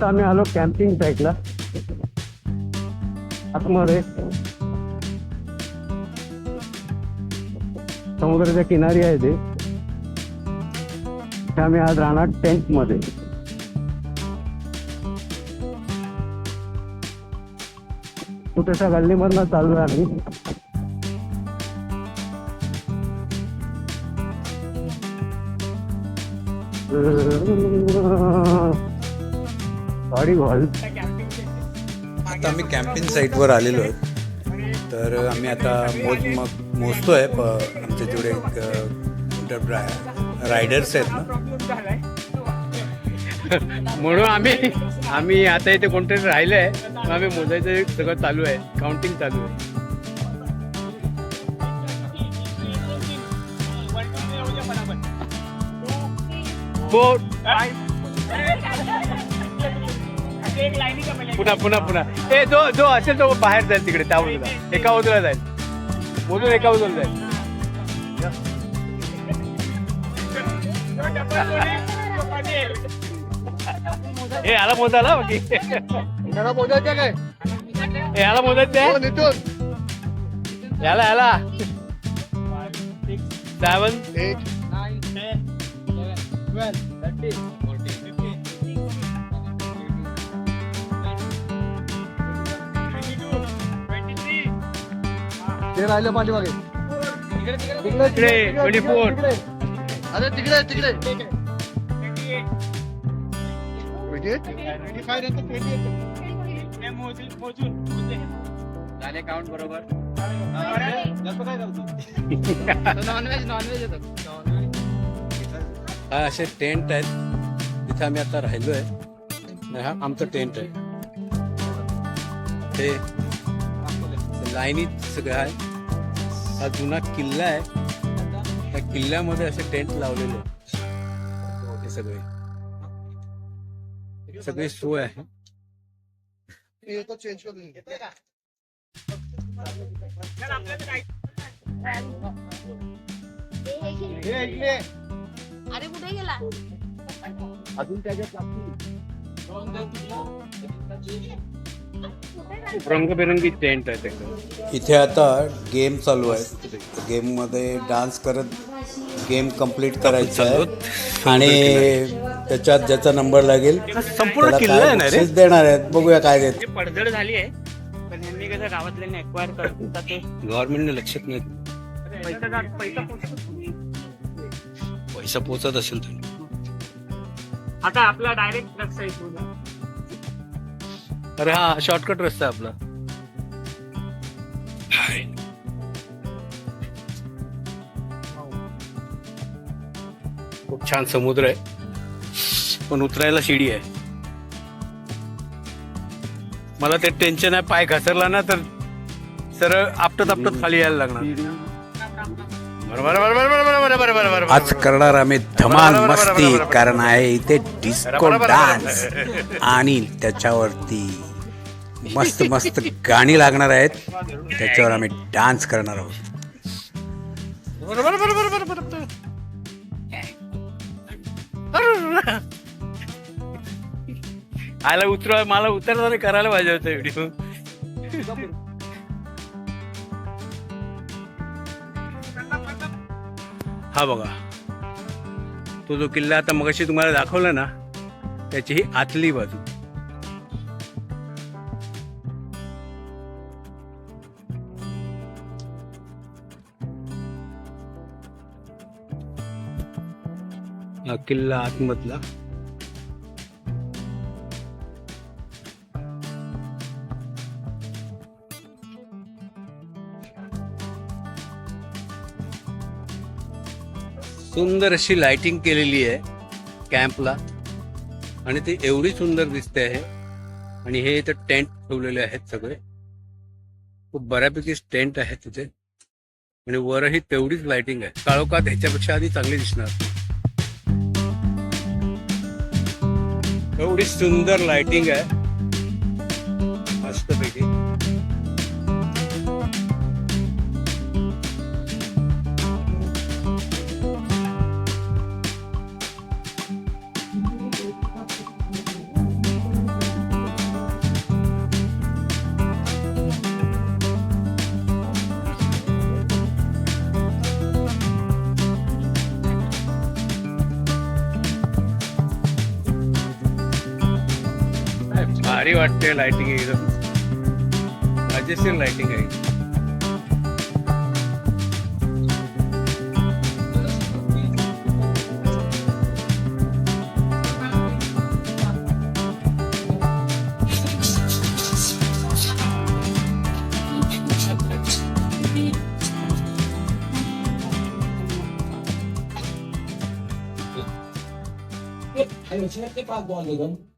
आता आम्ही आलो कॅम्पिंग साईटला आतमध्ये. समुद्राच्या किनारी आहे ते. आम्ही आज राहणार टेंटमध्ये. कुठेसा गल्लीमधनं चालू आम्ही. Uh... सॉरी बॉल आता आम्ही कॅम्पिंग साईटवर आलेलो आहोत. तर आम्ही आता मोज मग मोजतोय प आमचे जेवढे अ, रायडर्स आहेत ना. म्हणून आम्ही आम्ही आता इथे कोणतरी राहिलंय मग आम्ही मोजायचं सगळं चालू आहे. काउंटिंग चालू आहे. फोर पुन्हा पुन्हा पुन्हा. ए जो जो असेल तो बाहेर जाईल तिकडे त्या बाजूला. एका बाजूला जाईल. मोजून एका बाजूला जाईल. ए याला मोजायला बाकी. बोलायचं काय? ए, याला मोजायचं हो याला याला. सेवन एट ते राहिलं पाठीमागे. तिकडे तिकडे, 24. तिकडे. अरे तिकडे तिकडे. झाले काउंट बरोबर. नॉनव्हेज नॉनव्हेज हा असे टेंट आहेत. तिथे आम्ही आता राहिलो आहे हा आमचं टेंट आहे. ते लाईनीत सगळं आहे. हा जुना किल्ला आहे. त्या किल्ल्यामध्ये असे टेंट लावलेले आहेत. हे सगळे. सगळी सोय आहे. चेंज करून अरे कुठे गेला? अजून त्याच्यात रंगबेरंगी टेंट आहे एकदम इथे आता गेम चालू आहे गेममध्ये डान्स करत गेम कंप्लीट करायचा आहे. आणि त्याच्यात ज्याचा नंबर लागेल संपूर्ण देणार आहेत बघूया काय देत. पडझड झाली आहे. पण यांनी कसं गावातल्यांनी एक्वायर ते. गव्हर्नमेंटने लक्षात नाही पैसा पोचतो. पैसा पोचत असेल तर. आता आपला डायरेक्ट लक्ष आहे अरे हा शॉर्टकट रस्ता आहे आपला खूप छान समुद्र आहे पण उतरायला शिडी आहे मला ते टेन्शन आहे पाय घसरला ना तर सरळ आपटत आपटत खाली यायला लागणार बरोबर बरोबर बरोबर बरोबर बरोबर बरोबर आज करणार आम्ही धमाल मस्ती. कारण आहे इथे डिस्को डान्स आणि त्याच्यावरती मस्त मस्त गाणी लागणार आहेत. त्याच्यावर आम्ही डान्स करणार आहोत. बरोबर बरोबर बरोबर बरोबर आला उतरवा मला उतरताना करायला पाहिजे होतं व्हिडिओ हा बघा. तो जो किल्ला आता मगाशी तुम्हाला दाखवला ना त्याची ही आतली बाजू. हा किल्ला आतमधला. सुंदर अशी लाइटिंग केलेली आहे कॅम्पला आणि ती एवढी सुंदर दिसते आहे. आणि हे इथं टेंट ठेवलेले आहेत सगळे. खूप बऱ्यापैकी टेंट आहेत तिथे आणि वरही तेवढीच लाइटिंग आहे. काळोखात ह्याच्यापेक्षा आधी चांगली दिसणार. एवढी सुंदर लाइटिंग आहे. भारी वाटते लाइटिंग एकदम मजेशीर लाइटिंग आहे Aí eu tinha que?